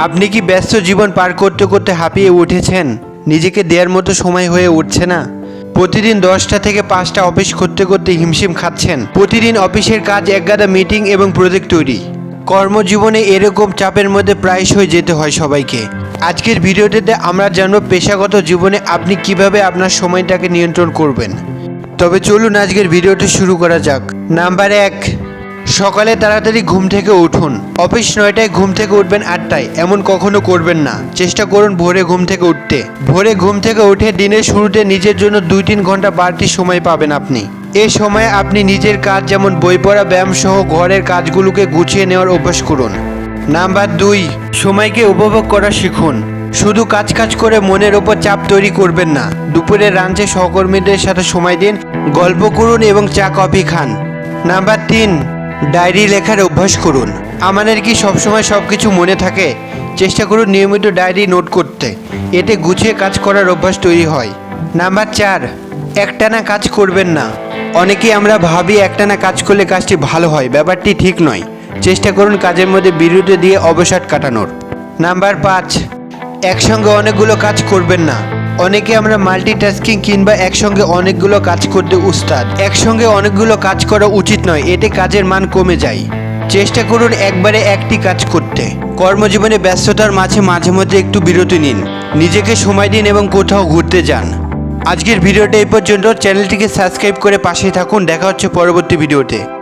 আপনি কি ব্যস্ত জীবন পার করতে করতে হাঁপিয়ে উঠেছেন? নিজেকে দেওয়ার মতো সময় হয়ে উঠছে না। প্রতিদিন দশটা থেকে পাঁচটা অফিস করতে করতে হিমশিম খাচ্ছেন। প্রতিদিন অফিসের কাজ একগাদা মিটিং এবং প্রজেক্ট তৈরি। কর্মজীবনে এরকম চাপের মধ্যে প্রায়শই যেতে হয় সবাইকে। আজকের ভিডিওটিতে আমরা জানব পেশাগত জীবনে আপনি কীভাবে আপনার সময়টাকে নিয়ন্ত্রণ করবেন। তবে চলুন আজকের ভিডিওটি শুরু করা যাক। নাম্বার এক সকালে তাড়াতাড়ি ঘুম থেকে উঠুন। অফিস নয়টায় ঘুম থেকে উঠবেন আটটায়, এমন কখনো করবেন না। চেষ্টা করুন ভোরে ঘুম থেকে উঠতে। ভোরে ঘুম থেকে উঠে দিনের শুরুতে নিজের জন্য দুই তিন ঘণ্টা বাড়তি সময় পাবেন আপনি। এ সময়ে আপনি নিজের কাজ যেমন বই পড়া, ব্যায়াম সহ ঘরের কাজগুলোকে গুছিয়ে নেওয়ার অভ্যাস করুন। নাম্বার দুই, সময়কে উপভোগ করা শিখুন। শুধু কাজ কাজ করে মনের ওপর চাপ তৈরি করবেন না। দুপুরে রাঞ্চে সহকর্মীদের সাথে সময় দিন, গল্প করুন এবং চা, কফি খান। নাম্বার তিন ডায়েরি লেখার অভ্যাস করুন। আমাদের কি সবসময় সব কিছু মনে থাকে? চেষ্টা করুন নিয়মিত ডায়েরি নোট করতে। এতে গুছিয়ে কাজ করার অভ্যাস তৈরি হয়। নাম্বার চার, একটানা কাজ করবেন না। অনেকেই আমরা ভাবি একটানা কাজ করলে কাজটি ভালো হয়। ব্যাপারটি ঠিক নয়। চেষ্টা করুন কাজের মধ্যে বিরতি দিয়ে অবসাদ কাটানোর। নাম্বার পাঁচ, একসঙ্গে অনেকগুলো কাজ করবেন না। অনেকে আমরা মাল্টিটাস্কিং কিংবা একসঙ্গে অনেকগুলো কাজ করতে উস্তাদ। একসঙ্গে অনেকগুলো কাজ করা উচিত নয়, এতে কাজের মান কমে যায়। চেষ্টা করুন একবারে একটি কাজ করতে। কর্মজীবনে ব্যস্ততার মাঝে মাঝে মধ্যে একটু বিরতি নিন। নিজেকে সময় দিন এবং কোথাও ঘুরতে যান। আজকের ভিডিওটা এই পর্যন্ত। চ্যানেলটিকে সাবস্ক্রাইব করে পাশে থাকুন। দেখা হচ্ছে পরবর্তী ভিডিওতে।